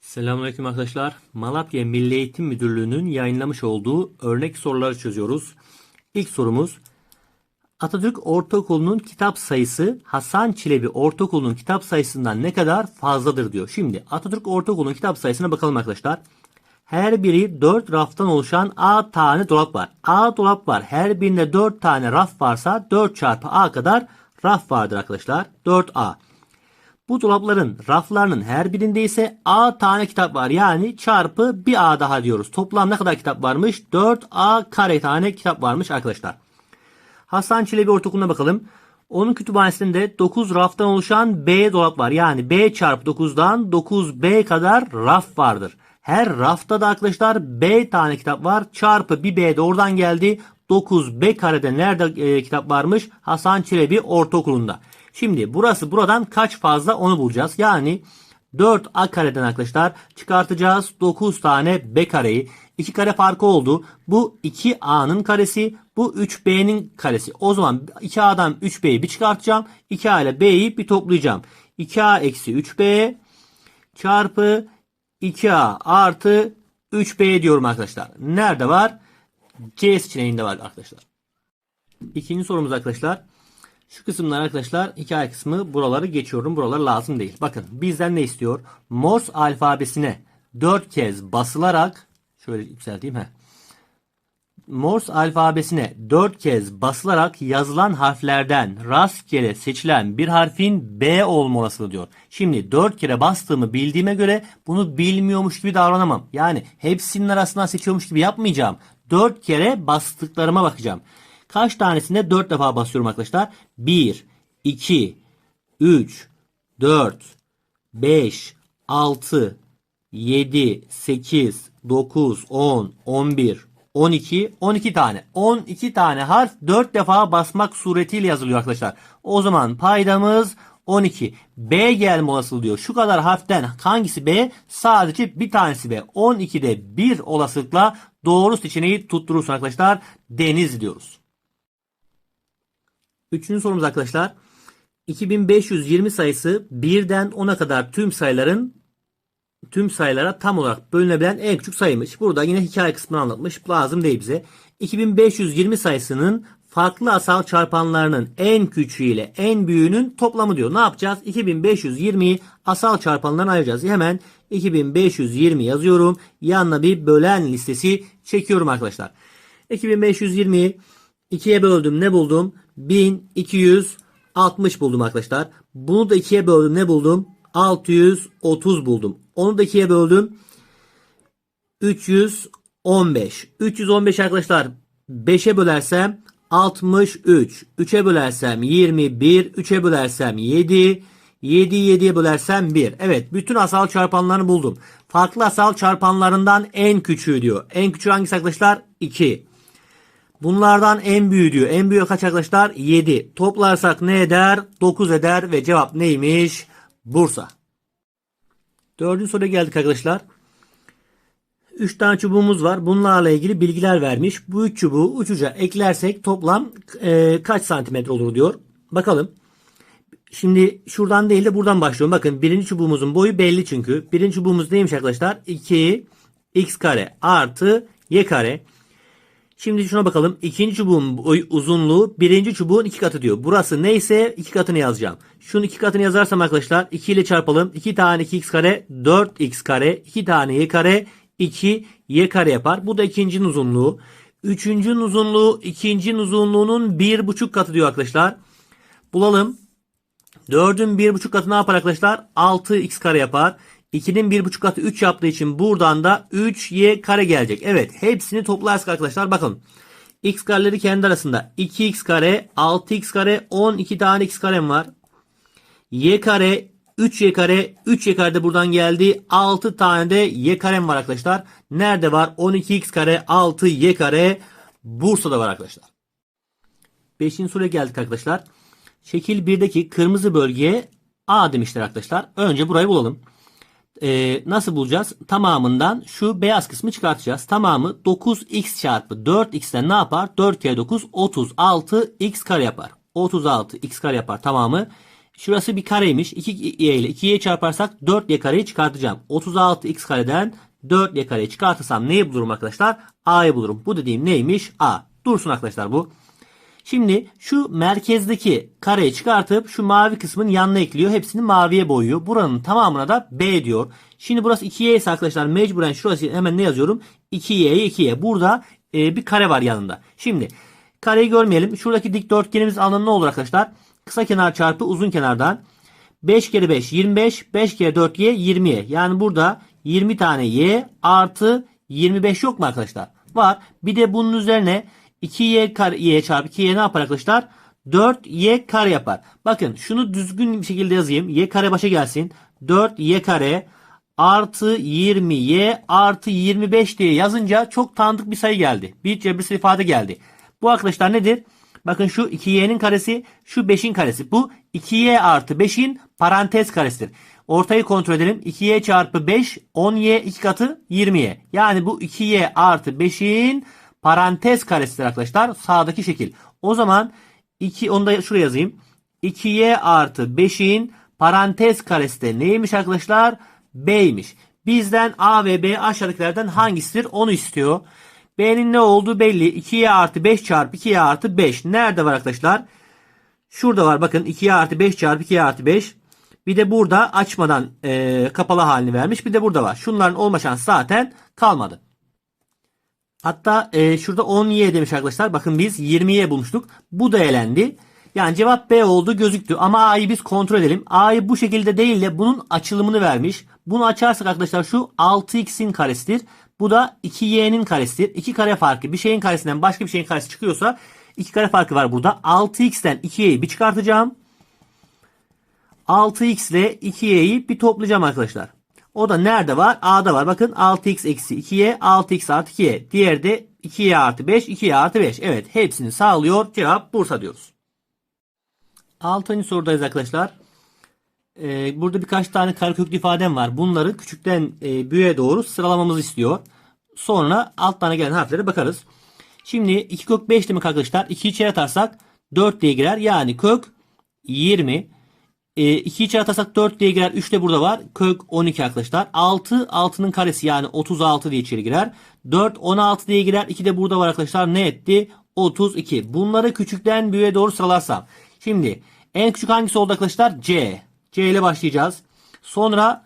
Selamünaleyküm arkadaşlar. Malatya Milli Eğitim Müdürlüğü'nün yayınlamış olduğu örnek soruları çözüyoruz. İlk sorumuz Atatürk Ortaokulu'nun kitap sayısı Hasan Çelebi Ortaokulu'nun kitap sayısından ne kadar fazladır diyor. Şimdi Atatürk Ortaokulu'nun kitap sayısına bakalım arkadaşlar. Her biri 4 raftan oluşan A tane dolap var. A dolap var. Her birinde 4 tane raf varsa 4 çarpı A kadar raf vardır arkadaşlar. 4A. Bu dolapların raflarının her birinde ise A tane kitap var. Yani çarpı bir A daha diyoruz. Toplam ne kadar kitap varmış? 4A kare tane kitap varmış arkadaşlar. Hasan Çelebi Ortaokulu'na bakalım. Onun kütüphanesinde 9 raftan oluşan B dolap var. Yani B çarpı 9'dan 9B kadar raf vardır. Her rafta da arkadaşlar B tane kitap var. Çarpı bir B de oradan geldi. 9B karede nerede e, kitap varmış? Hasan Çelebi Ortaokulu'nda. Şimdi burası buradan kaç fazla onu bulacağız. Yani 4A kareden arkadaşlar çıkartacağız 9 tane B kareyi. 2 kare farkı oldu. Bu 2A'nın karesi, bu 3B'nin karesi. O zaman 2A'dan 3B'yi bir çıkartacağım. 2A ile B'yi bir toplayacağım. 2A eksi 3B çarpı 2A artı 3B diyorum arkadaşlar. Nerede var? C seçeneğinde var arkadaşlar. İkinci sorumuz arkadaşlar. Şu kısımlar arkadaşlar hikaye kısmı buraları geçiyorum. Buralar lazım değil. Bakın bizden ne istiyor? Morse alfabesine 4 kez basılarak şöyle yükselteyim he. Morse alfabesine 4 kez basılarak yazılan harflerden rastgele seçilen bir harfin B olmalısı diyor. Şimdi 4 kere bastığımı bildiğime göre bunu bilmiyormuş gibi davranamam. Yani hepsinin arasından seçiyormuş gibi yapmayacağım. 4 kere bastıklarıma bakacağım. Kaç tanesinde 4 defa basıyorum arkadaşlar? 1, 2, 3, 4, 5, 6, 7, 8, 9, 10, 11, 12, 12 tane. 12 tane harf 4 defa basmak suretiyle yazılıyor arkadaşlar. O zaman paydamız 12. B gelme olasılığı diyor. Şu kadar harften hangisi B? Sadece bir tanesi B. 12'de bir olasılıkla doğru seçeneği tutturursun arkadaşlar. Deniz diyoruz. Üçüncü sorumuz arkadaşlar. 2520 sayısı 1'den 10'a kadar tüm sayıların tüm sayılara tam olarak bölünebilen en küçük sayıymış. Burada yine hikaye kısmını anlatmış. Lazım değil bize. 2520 sayısının farklı asal çarpanlarının en küçüğü ile en büyüğünün toplamı diyor. Ne yapacağız? 2520'yi asal çarpanlarına ayıracağız. Hemen 2520 yazıyorum. Yanına bir bölen listesi çekiyorum arkadaşlar. 2520'yi 2'ye böldüm. Ne buldum? 1260 buldum arkadaşlar. Bunu da 2'ye böldüm. Ne buldum? 630 buldum. Onu da 2'ye böldüm. 315. 315 arkadaşlar 5'e bölersem 63. 3'e bölersem 21. 3'e bölersem 7. 7 7'ye bölersem 1. Evet bütün asal çarpanlarını buldum. Farklı asal çarpanlarından en küçüğü diyor. En küçüğü hangisi arkadaşlar? 2. Bunlardan en büyüğü diyor. En büyüğü kaç arkadaşlar? 7. Toplarsak ne eder? 9 eder ve cevap neymiş? Bursa. Dördüncü soruya geldik arkadaşlar. 3 tane çubuğumuz var. Bunlarla ilgili bilgiler vermiş. Bu 3 çubuğu uçuca eklersek toplam e, kaç santimetre olur diyor. Bakalım. Şimdi şuradan değil de buradan başlıyorum. Bakın birinci çubuğumuzun boyu belli çünkü. Birinci çubuğumuz neymiş arkadaşlar? 2 x kare artı y kare. Şimdi şuna bakalım. İkinci çubuğun uzunluğu birinci çubuğun iki katı diyor. Burası neyse iki katını yazacağım. Şunun iki katını yazarsam arkadaşlar 2 ile çarpalım. 2 tane 2x kare 4x kare 2 tane y kare 2 y kare yapar. Bu da ikincinin uzunluğu. Üçüncünün uzunluğu ikincinin uzunluğunun bir buçuk katı diyor arkadaşlar. Bulalım. 4'ün bir buçuk katı ne yapar arkadaşlar? 6x kare yapar. 2'nin 1,5 katı 3 yaptığı için buradan da 3y kare gelecek. Evet hepsini toplarsak arkadaşlar bakın. x kareleri kendi arasında 2x kare 6x kare 12 tane x karem var. y kare 3y kare 3y kare de buradan geldi. 6 tane de y karem var arkadaşlar. Nerede var? 12x kare 6y kare Bursa'da var arkadaşlar. 5. soruya geldik arkadaşlar. Şekil 1'deki kırmızı bölgeye A demişler arkadaşlar. Önce burayı bulalım. Ee, nasıl bulacağız? Tamamından şu beyaz kısmı çıkartacağız. Tamamı 9x çarpı 4x'ten ne yapar? 4 kere 9 36 x kare yapar. 36 x kare yapar tamamı. Şurası bir kareymiş. 2y ile 2y çarparsak 4y kareyi çıkartacağım. 36x kareden 4y kareyi çıkartırsam neyi bulurum arkadaşlar? A'yı bulurum. Bu dediğim neymiş? A. Dursun arkadaşlar bu. Şimdi şu merkezdeki kareyi çıkartıp şu mavi kısmın yanına ekliyor. Hepsini maviye boyuyor. Buranın tamamına da B diyor. Şimdi burası 2y ise arkadaşlar mecburen şurası hemen ne yazıyorum? 2y'ye 2y. Burada e, bir kare var yanında. Şimdi kareyi görmeyelim. Şuradaki dikdörtgenimiz alanı ne olur arkadaşlar? Kısa kenar çarpı uzun kenardan. 5 kere 5 25. 5 kere 4y 20y. Yani burada 20 tane y artı 25 yok mu arkadaşlar? Var. Bir de bunun üzerine 2y kare y çarpı 2y ne yapar arkadaşlar? 4y kare yapar. Bakın şunu düzgün bir şekilde yazayım. y kare başa gelsin. 4y kare artı 20y artı 25 diye yazınca çok tanıdık bir sayı geldi. Bir cebirsel ifade geldi. Bu arkadaşlar nedir? Bakın şu 2y'nin karesi, şu 5'in karesi. Bu 2y artı 5'in parantez karesidir. Ortayı kontrol edelim. 2y çarpı 5, 10y 2 katı 20y. Yani bu 2y artı 5'in parantez karesidir arkadaşlar. Sağdaki şekil. O zaman 2, onu da şuraya yazayım. 2y artı 5'in parantez karesi de neymiş arkadaşlar? B'ymiş. Bizden A ve B aşağıdakilerden hangisidir onu istiyor. B'nin ne olduğu belli. 2y artı 5 çarpı 2y artı 5. Nerede var arkadaşlar? Şurada var bakın 2y artı 5 çarpı 2y artı 5. Bir de burada açmadan e, kapalı halini vermiş. Bir de burada var. Şunların olma şansı zaten kalmadı. Hatta e, şurada 10y demiş arkadaşlar. Bakın biz 20y bulmuştuk. Bu da elendi. Yani cevap B oldu gözüktü. Ama A'yı biz kontrol edelim. A'yı bu şekilde değil de bunun açılımını vermiş. Bunu açarsak arkadaşlar şu 6x'in karesidir. Bu da 2y'nin karesidir. 2 kare farkı bir şeyin karesinden başka bir şeyin karesi çıkıyorsa 2 kare farkı var burada. 6x'ten 2y'yi bir çıkartacağım. 6x ile 2y'yi bir toplayacağım arkadaşlar. O da nerede var? A'da var. Bakın 6x eksi 2y 6x artı 2y. Diğeri de 2y artı 5 2y artı 5. Evet hepsini sağlıyor. Cevap Bursa diyoruz. Altıncı sorudayız arkadaşlar. Ee, burada birkaç tane kareköklü ifadem var. Bunları küçükten e, büyüğe doğru sıralamamızı istiyor. Sonra alt tane gelen harflere bakarız. Şimdi 2 kök 5 demek arkadaşlar. 2 içeri atarsak 4 diye girer. Yani kök 20. E, 2 içeri atarsak 4 diye girer. 3 de burada var. Kök 12 arkadaşlar. 6 6'nın karesi yani 36 diye içeri girer. 4 16 diye girer. 2 de burada var arkadaşlar. Ne etti? 32. Bunları küçükten büyüğe doğru sıralarsam. Şimdi en küçük hangisi oldu arkadaşlar? C. C ile başlayacağız. Sonra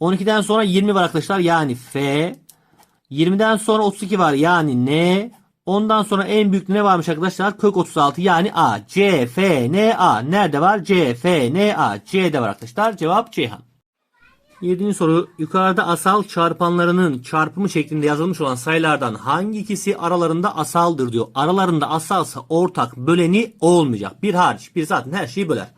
12'den sonra 20 var arkadaşlar. Yani F. 20'den sonra 32 var. Yani N. Ondan sonra en büyük ne varmış arkadaşlar? Kök 36 yani A. C, F, N, A. Nerede var? C, F, N, A. C'de var arkadaşlar. Cevap Ceyhan. Yedinci soru. Yukarıda asal çarpanlarının çarpımı şeklinde yazılmış olan sayılardan hangi ikisi aralarında asaldır diyor. Aralarında asalsa ortak böleni olmayacak. Bir hariç. Bir zaten her şeyi böler.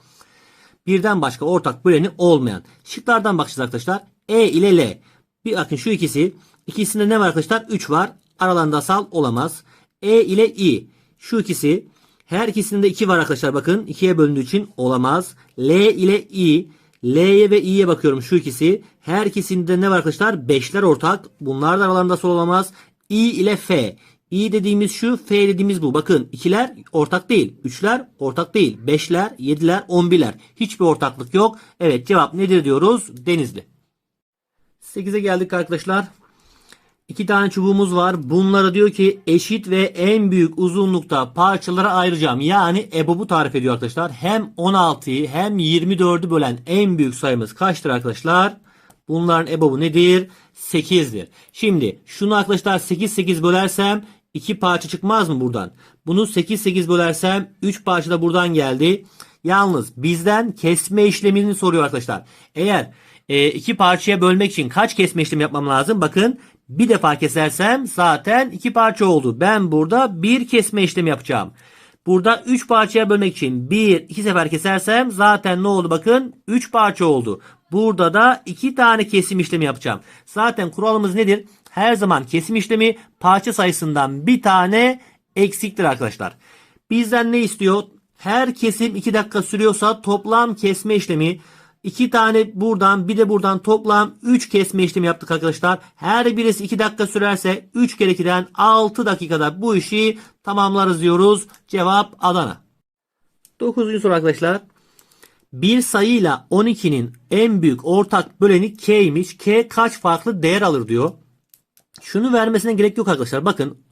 Birden başka ortak böleni olmayan. Şıklardan bakacağız arkadaşlar. E ile L. Bir bakın şu ikisi. İkisinde ne var arkadaşlar? 3 var. Aralarında asal olamaz. E ile I. Şu ikisi. Her ikisinde 2 var arkadaşlar bakın. 2'ye bölündüğü için olamaz. L ile I. L'ye ve i'ye bakıyorum şu ikisi. Her ikisinde ne var arkadaşlar? 5'ler ortak. Bunlar da aralarında sol olamaz. i ile f. i dediğimiz şu, f dediğimiz bu. Bakın ikiler ortak değil. Üçler ortak değil. Beşler, yediler, on birler. Hiçbir ortaklık yok. Evet cevap nedir diyoruz? Denizli. 8'e geldik arkadaşlar. İki tane çubuğumuz var. Bunları diyor ki eşit ve en büyük uzunlukta parçalara ayıracağım. Yani EBOB'u tarif ediyor arkadaşlar. Hem 16'yı hem 24'ü bölen en büyük sayımız kaçtır arkadaşlar? Bunların EBOB'u nedir? 8'dir. Şimdi şunu arkadaşlar 8 8 bölersem 2 parça çıkmaz mı buradan? Bunu 8 8 bölersem 3 parça da buradan geldi. Yalnız bizden kesme işlemini soruyor arkadaşlar. Eğer e, iki parçaya bölmek için kaç kesme işlemi yapmam lazım? Bakın bir defa kesersem zaten iki parça oldu. Ben burada bir kesme işlemi yapacağım. Burada 3 parçaya bölmek için 1 2 sefer kesersem zaten ne oldu bakın 3 parça oldu. Burada da 2 tane kesim işlemi yapacağım. Zaten kuralımız nedir? Her zaman kesim işlemi parça sayısından bir tane eksiktir arkadaşlar. Bizden ne istiyor? Her kesim 2 dakika sürüyorsa toplam kesme işlemi 2 tane buradan bir de buradan toplam 3 kesme işlemi yaptık arkadaşlar. Her birisi 2 dakika sürerse 3 kere 2'den 6 dakikada bu işi tamamlarız diyoruz. Cevap Adana. 9. soru arkadaşlar. Bir sayıyla 12'nin en büyük ortak böleni k'ymiş. K kaç farklı değer alır diyor. Şunu vermesine gerek yok arkadaşlar. Bakın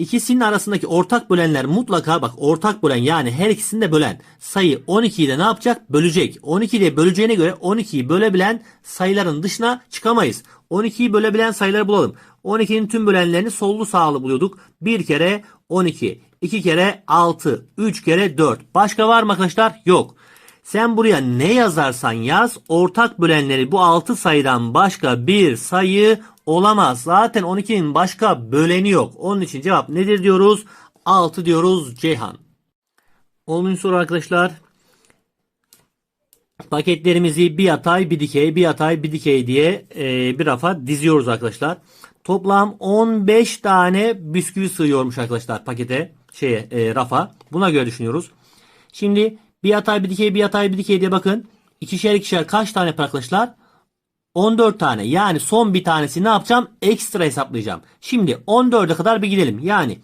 ikisinin arasındaki ortak bölenler mutlaka bak ortak bölen yani her ikisini de bölen sayı 12'yi de ne yapacak? Bölecek. 12 de böleceğine göre 12'yi bölebilen sayıların dışına çıkamayız. 12'yi bölebilen sayıları bulalım. 12'nin tüm bölenlerini sollu sağlı buluyorduk. Bir kere 12, iki kere 6, 3 kere 4. Başka var mı arkadaşlar? Yok. Sen buraya ne yazarsan yaz ortak bölenleri bu 6 sayıdan başka bir sayı olamaz. Zaten 12'nin başka böleni yok. Onun için cevap nedir diyoruz? 6 diyoruz Ceyhan. 10. soru arkadaşlar. Paketlerimizi bir yatay bir dikey bir yatay bir dikey diye e, bir rafa diziyoruz arkadaşlar. Toplam 15 tane bisküvi sığıyormuş arkadaşlar pakete şeye e, rafa. Buna göre düşünüyoruz. Şimdi bir yatay bir dikey bir yatay bir dikey diye bakın. İkişer ikişer kaç tane arkadaşlar? 14 tane. Yani son bir tanesi ne yapacağım? Ekstra hesaplayacağım. Şimdi 14'e kadar bir gidelim. Yani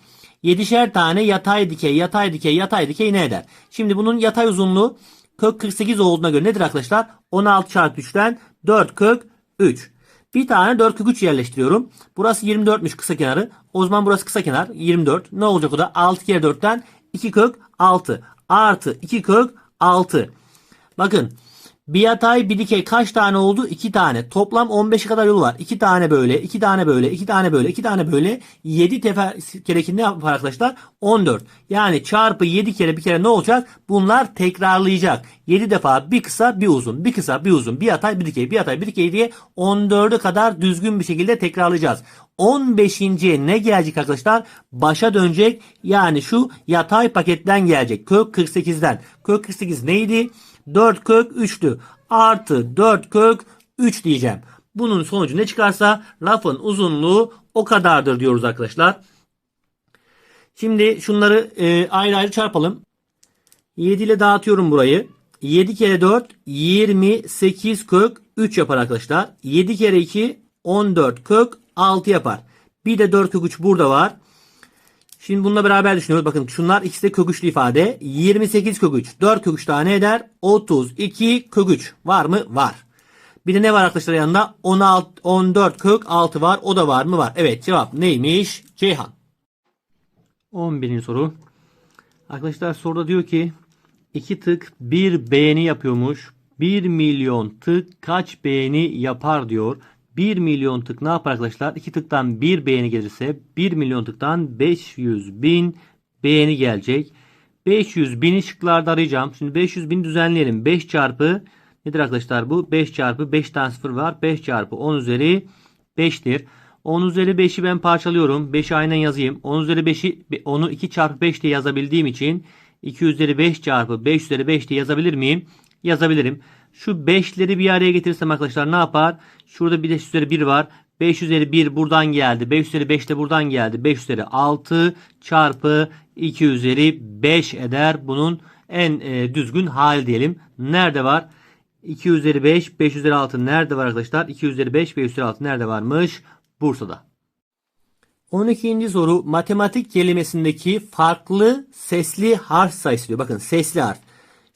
7'şer tane yatay dikey, yatay dikey, yatay dikey ne eder? Şimdi bunun yatay uzunluğu kök 48 olduğuna göre nedir arkadaşlar? 16 çarpı 3'ten 4 kök 3. Bir tane 4 kök 3 yerleştiriyorum. Burası 24'müş kısa kenarı. O zaman burası kısa kenar 24. Ne olacak o da? 6 kere 4'ten 2 kök 6 artı 2 kök 6. Bakın bir dikey kaç tane oldu? 2 tane. Toplam 15'e kadar yolu var. 2 tane böyle, 2 tane böyle, 2 tane böyle, 2 tane böyle. 7 tefer kerekinde yapar arkadaşlar? 14. Yani çarpı 7 kere bir kere ne olacak? Bunlar tekrarlayacak. 7 defa bir kısa bir uzun, bir kısa bir uzun, bir yatay bir dikey, bir yatay bir dikey diye 14'e kadar düzgün bir şekilde tekrarlayacağız. 15. ne gelecek arkadaşlar? Başa dönecek. Yani şu yatay paketten gelecek. Kök 48'den. Kök 48 neydi? 4 kök 3'tü. Artı 4 kök 3 diyeceğim. Bunun sonucu ne çıkarsa lafın uzunluğu o kadardır diyoruz arkadaşlar. Şimdi şunları e, ayrı ayrı çarpalım. 7 ile dağıtıyorum burayı. 7 kere 4 28 kök 3 yapar arkadaşlar. 7 kere 2 14 kök 6 yapar. Bir de 4 kök 3 burada var. Şimdi bununla beraber düşünüyoruz. Bakın şunlar ikisi de kök 3'lü ifade. 28 kök 3. 4 kök 3 tane eder. 32 kök 3. Var mı? Var. Bir de ne var arkadaşlar yanında? 16, 14 kök 6 var. O da var mı? Var. Evet cevap neymiş? Ceyhan. 11. soru. Arkadaşlar soruda diyor ki 2 tık 1 beğeni yapıyormuş. 1 milyon tık kaç beğeni yapar diyor. 1 milyon tık ne yapar arkadaşlar? 2 tıktan 1 beğeni gelirse 1 milyon tıktan 500 bin beğeni gelecek. 500 bini şıklarda arayacağım. Şimdi 500 bin düzenleyelim. 5 çarpı nedir arkadaşlar bu? 5 çarpı 5 tane sıfır var. 5 çarpı 10 üzeri 5'tir. 10 üzeri 5'i ben parçalıyorum. 5'i aynen yazayım. 10 üzeri 5'i onu 2 çarpı 5 diye yazabildiğim için 2 üzeri 5 çarpı 5 üzeri 5 diye yazabilir miyim? Yazabilirim. Şu 5'leri bir araya getirirsem arkadaşlar ne yapar? Şurada bir de üzeri 1 var. 5 üzeri 1 buradan geldi. 5 üzeri 5 de buradan geldi. 5 üzeri 6 çarpı 2 üzeri 5 eder. Bunun en e, düzgün hali diyelim. Nerede var? 2 üzeri 5, 5 üzeri 6 nerede var arkadaşlar? 2 üzeri 5, 5 üzeri 6 nerede varmış? Bursa'da. 12. soru matematik kelimesindeki farklı sesli harf sayısı diyor. Bakın sesli harf.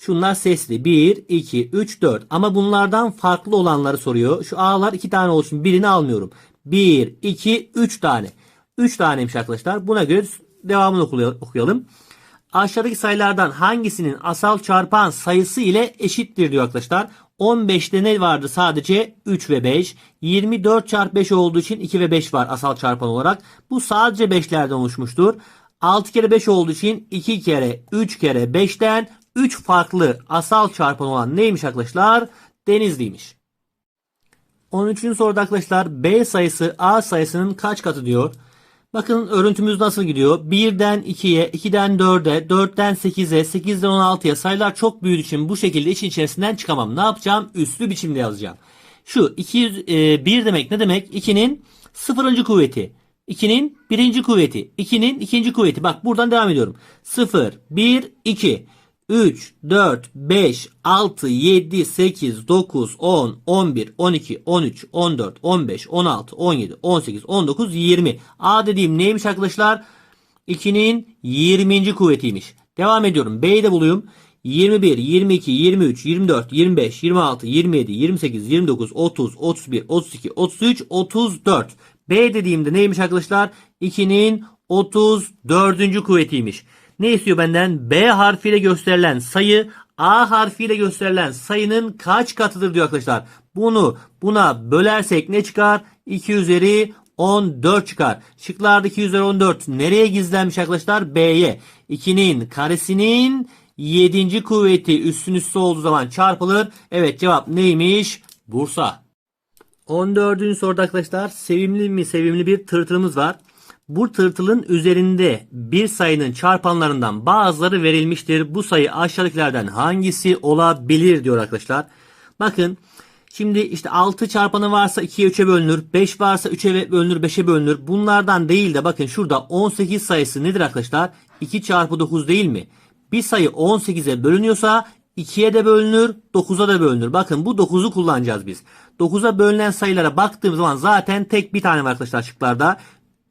Şunlar sesli. 1, 2, 3, 4. Ama bunlardan farklı olanları soruyor. Şu A'lar 2 tane olsun. Birini almıyorum. 1, 2, 3 tane. 3 taneymiş arkadaşlar. Buna göre devamını okuyalım. Aşağıdaki sayılardan hangisinin asal çarpan sayısı ile eşittir diyor arkadaşlar. 15'te ne vardı sadece 3 ve 5. 24 çarpı 5 olduğu için 2 ve 5 var asal çarpan olarak. Bu sadece 5'lerden oluşmuştur. 6 kere 5 olduğu için 2 kere 3 kere 5'ten 3 farklı asal çarpan olan neymiş arkadaşlar? Denizliymiş. 13. soruda arkadaşlar B sayısı A sayısının kaç katı diyor. Bakın örüntümüz nasıl gidiyor? 1'den 2'ye, 2'den 4'e, 4'ten 8'e, 8'den 16'ya sayılar çok büyüdüğü için bu şekilde işin içerisinden çıkamam. Ne yapacağım? Üslü biçimde yazacağım. Şu 201 demek ne demek? 2'nin sıfırıncı kuvveti. 2'nin birinci kuvveti. 2'nin ikinci kuvveti. Bak buradan devam ediyorum. 0, 1, 2. 3, 4, 5, 6, 7, 8, 9, 10, 11, 12, 13, 14, 15, 16, 17, 18, 19, 20. A dediğim neymiş arkadaşlar? 2'nin 20. kuvvetiymiş. Devam ediyorum. B'yi de buluyorum. 21, 22, 23, 24, 25, 26, 27, 28, 29, 30, 31, 32, 33, 34. B dediğimde neymiş arkadaşlar? 2'nin 34. kuvvetiymiş. Ne istiyor benden? B harfiyle gösterilen sayı A harfiyle gösterilen sayının kaç katıdır diyor arkadaşlar. Bunu buna bölersek ne çıkar? 2 üzeri 14 çıkar. Şıklarda 2 üzeri 14 nereye gizlenmiş arkadaşlar? B'ye. 2'nin karesinin 7. kuvveti üstün üstü olduğu zaman çarpılır. Evet cevap neymiş? Bursa. 14. soruda arkadaşlar sevimli mi sevimli bir tırtılımız var. Bu tırtılın üzerinde bir sayının çarpanlarından bazıları verilmiştir. Bu sayı aşağıdakilerden hangisi olabilir diyor arkadaşlar. Bakın şimdi işte 6 çarpanı varsa 2'ye 3'e bölünür. 5 varsa 3'e bölünür 5'e bölünür. Bunlardan değil de bakın şurada 18 sayısı nedir arkadaşlar? 2 çarpı 9 değil mi? Bir sayı 18'e bölünüyorsa 2'ye de bölünür, 9'a da bölünür. Bakın bu 9'u kullanacağız biz. 9'a bölünen sayılara baktığım zaman zaten tek bir tane var arkadaşlar şıklarda.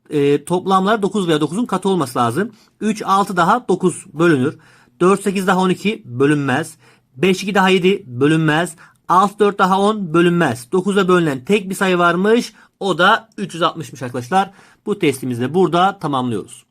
E, toplamlar 9 veya 9'un katı olması lazım. 3, 6 daha 9 bölünür. 4, 8 daha 12 bölünmez. 5, 2 daha 7 bölünmez. 6, 4 daha 10 bölünmez. 9'a bölünen tek bir sayı varmış. O da 360'mış arkadaşlar. Bu testimizi de burada tamamlıyoruz.